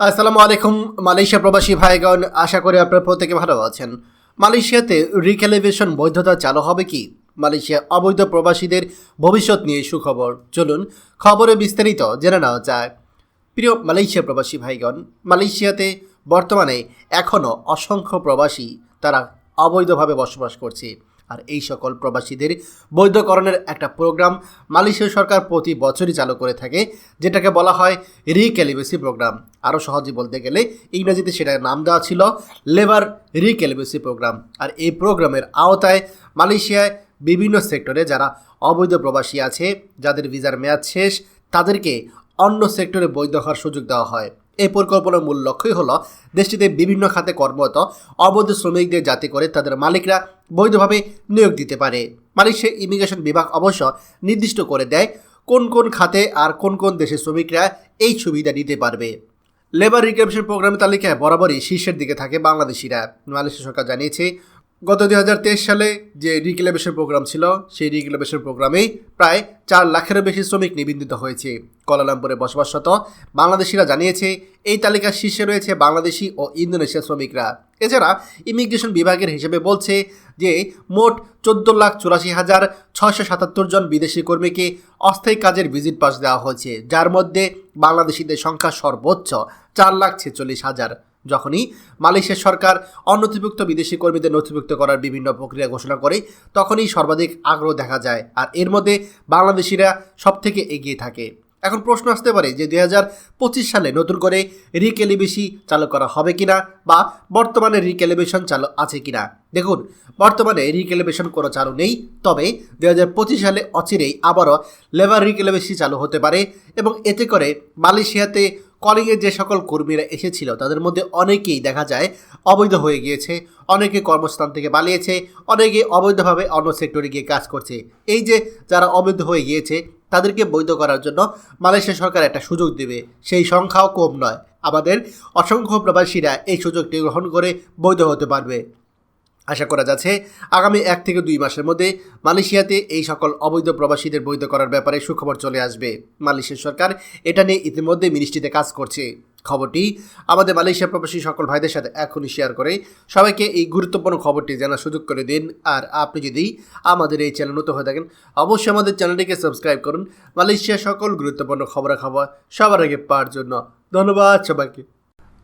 আসসালামু আলাইকুম, মালয়েশিয়া প্রবাসী ভাইগণ, আশা করি আপনারা প্রত্যেকে ভালো আছেন। মালয়েশিয়াতে রিক্যালিভেশন বৈধতা চালু হবে কি? মালয়েশিয়া অবৈধ প্রবাসীদের ভবিষ্যৎ নিয়ে সুখবর। চলুন খবরে বিস্তারিত জেনে নেওয়া যায় প্রিয় মালয়েশিয়া প্রবাসী ভাইগণ, মালয়েশিয়াতে বর্তমানে এখনও অসংখ্য প্রবাসী তারা অবৈধভাবে বসবাস করছে। আর এই সকল প্রবাসীদের বৈধকরণের একটা প্রোগ্রাম মালয়েশিয়া সরকার প্রতি বছরই চালু করে থাকে, যেটাকে বলা হয় রিক্যালিবেসি প্রোগ্রাম। আরও সহজে বলতে গেলে, ইংরেজিতে সেটার নাম দেওয়া ছিল লেবার রিক্যালিবেসি প্রোগ্রাম। আর এই প্রোগ্রামের আওতায় মালয়েশিয়ায় বিভিন্ন সেক্টরে যারা অবৈধ প্রবাসী আছে, যাদের ভিসার মেয়াদ শেষ, তাদেরকে অন্য সেক্টরে বৈধ হওয়ার সুযোগ দেওয়া হয়। এই পরিকল্পনার মূল লক্ষ্যই হলো দেশটিতে বিভিন্ন খাতে কর্মরত অবৈধ শ্রমিকদের যাতে করে তাদের মালিকরা বৈধভাবে নিয়োগ দিতে পারে। মালয়েশিয়া ইমিগ্রেশন বিভাগ অবশ্য নির্দিষ্ট করে দেয় কোন কোন খাতে আর কোন কোন দেশের শ্রমিকরা এই সুবিধা নিতে পারবে। লেবার রিক্যাপশন প্রোগ্রামের তালিকায় বরাবরই শীর্ষের দিকে থাকে বাংলাদেশিরা। মালয়েশিয়া সরকার জানিয়েছে গত দুই হাজার তেইশ সালে যে রিক্লেবেশন প্রোগ্রাম ছিল, সেই রিক্লেবেশন প্রোগ্রামেই প্রায় চার লাখেরও বেশি শ্রমিক নিবন্ধিত হয়েছে। কলালামপুরে বসবাসরত বাংলাদেশিরা জানিয়েছে, এই তালিকার শীর্ষে রয়েছে বাংলাদেশি ও ইন্দোনেশিয়া শ্রমিকরা। এছাড়া ইমিগ্রেশন বিভাগের হিসেবে বলছে যে, মোট চোদ্দ লাখ চুরাশি হাজার ছয়শো সাতাত্তর জন বিদেশি কর্মীকে অস্থায়ী কাজের ভিজিট পাস দেওয়া হয়েছে, যার মধ্যে বাংলাদেশিদের সংখ্যা সর্বোচ্চ চার লাখ ছেচল্লিশ হাজার। যখনই মালয়েশিয়া সরকার অনথিভুক্ত বিদেশি কর্মীদের নথিভুক্ত করার বিভিন্ন প্রক্রিয়া ঘোষণা করে, তখনই সর্বাধিক আগ্রহ দেখা যায় আর এর মধ্যে বাংলাদেশিরা সব থেকে এগিয়ে থাকে। এখন প্রশ্ন আসতে পারে যে দুই পঁচিশ সালে নতুন করে রিকেলিবেশি চালু করা হবে কিনা বা বর্তমানে রিকেলিবেশন চালু আছে কিনা? দেখুন, বর্তমানে রিকেলিবেশন কোনো চালু নেই, তবে দুই হাজার পঁচিশ সালে অচিরেই আবারও লেবার রিকেলিবেশি চালু হতে পারে এবং এতে করে মালয়েশিয়াতে কলিংয়ের যে সকল কর্মীরা এসেছিল, তাদের মধ্যে অনেকেই দেখা যায় অবৈধ হয়ে গিয়েছে, অনেকে কর্মস্থান থেকে পালিয়েছে, অনেকে অবৈধভাবে অন্য সেক্টরে গিয়ে কাজ করছে। এই যে যারা অবৈধ হয়ে গিয়েছে, তাদেরকে বৈধ করার জন্য মালয়েশিয়া সরকার একটা সুযোগ দেবে। সেই সংখ্যাও কম নয়। আমাদের অসংখ্য প্রবাসীরা এই সুযোগটি গ্রহণ করে বৈধ হতে পারবে। আশা করা যাচ্ছে আগামী এক থেকে দুই মাসের মধ্যে মালয়েশিয়াতে এই সকল অবৈধ প্রবাসীদের বৈধ করার ব্যাপারে সুখবর চলে আসবে। মালয়েশিয়া সরকার এটা নিয়ে ইতিমধ্যে মিনিস্ট্রিতে কাজ করছে। খবরটি আমাদের মালয়েশিয়া প্রবাসী সকল ভাইদের সাথে এখনই শেয়ার করে। সবাইকে এই গুরুত্বপূর্ণ খবরটি জানার সুযোগ করে দিন। আর আপনি যদি আমাদের এই চ্যানেল নতুন হয়ে থাকেন, অবশ্যই আমাদের চ্যানেলটিকে সাবস্ক্রাইব করুন। মালয়েশিয়ার সকল গুরুত্বপূর্ণ খবরাখবর সবার আগে পাওয়ার জন্য ধন্যবাদ সবাইকে।